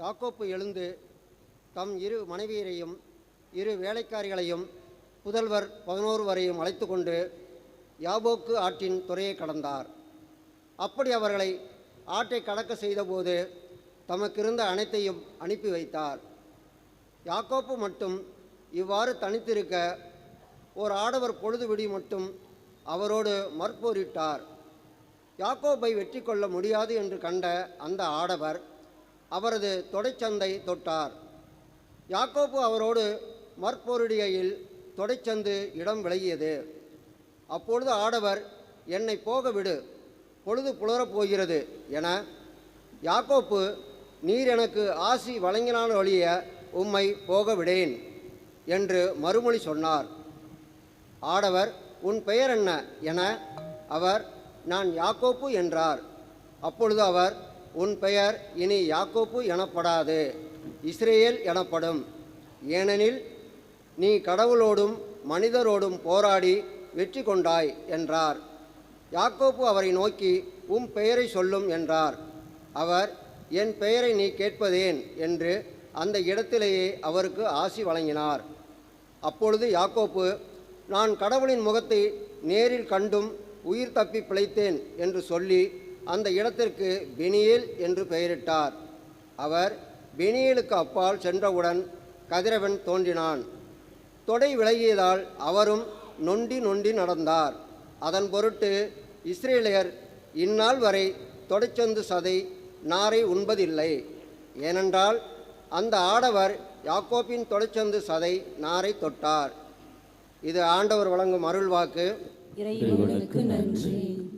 யாக்கோப்பு எழுந்து தம் இரு மனைவியரையும் இரு வேலைக்காரிகளையும் புதல்வர் பதினோரு வரையும் அழைத்து கொண்டு யாபோக்கு ஆற்றின் துறையை கடந்தார். அப்படி அவர்களை ஆற்றை கடக்க செய்தபோது தமக்கிருந்த அனைத்தையும் அனுப்பி வைத்தார். யாக்கோப்பு மட்டும் இவ்வாறு தனித்திருக்க ஓர் ஆடவர் பொழுது விடி மட்டும் அவரோடு மற்போரிட்டார். யாக்கோப்பை வெற்றி கொள்ள முடியாது என்று கண்ட அந்த ஆடவர் அவரது தொடைச்சந்தை தொட்டார். யாக்கோப்பு அவரோடு மற்போரிடுகையில் தொடைச்சந்து இடம் விலகியது. அப்பொழுது ஆடவர் என்னை போக விடு பொழுது புலரப் போகிறது என யாக்கோப்பு நீர் எனக்கு ஆசி வழங்கினால் ஒழிய உம்மை போக விடேன் என்று மறுமொழி சொன்னார். ஆடவர் உன் பெயர் என்ன? என அவர் நான் யாக்கோப்பு என்றார். அப்பொழுது அவர் உன் பெயர் இனி யாக்கோப்பு எனப்படாது இஸ்ரேல் எனப்படும். ஏனெனில் நீ கடவுளோடும் மனிதரோடும் போராடி வெற்றி கொண்டாய் என்றார். யாக்கோப்பு அவரை நோக்கி உம் பெயரை சொல்லும் என்றார். அவர் என் பெயரை நீ கேட்பதேன் என்று அந்த இடத்திலேயே அவருக்கு ஆசி வழங்கினார். அப்பொழுது யாக்கோப்பு நான் கடவுளின் முகத்தை நேரில் கண்டும் உயிர் தப்பி பிழைத்தேன் என்று சொல்லி அந்த இடத்திற்கு பெனியேல் என்று பெயரிட்டார். அவர் பெனியேலுக்கு அப்பால் சென்றவுடன் கதிரவன் தோன்றினான். தொடை விலகியதால் அவரும் நொண்டி நொண்டி நடந்தார். அதன் பொருட்டு இஸ்ரேலியர் இந்நாள் வரை தொடைச்சந்து சதை நாரை உண்பதில்லை. ஏனென்றால் அந்த ஆடவர் யாக்கோப்பின் தொடைச்சந்து சதை நாரை தொட்டார். இது ஆண்டவர் வழங்கும் அருள்வாக்கு. இறைவனுக்கு நன்றி.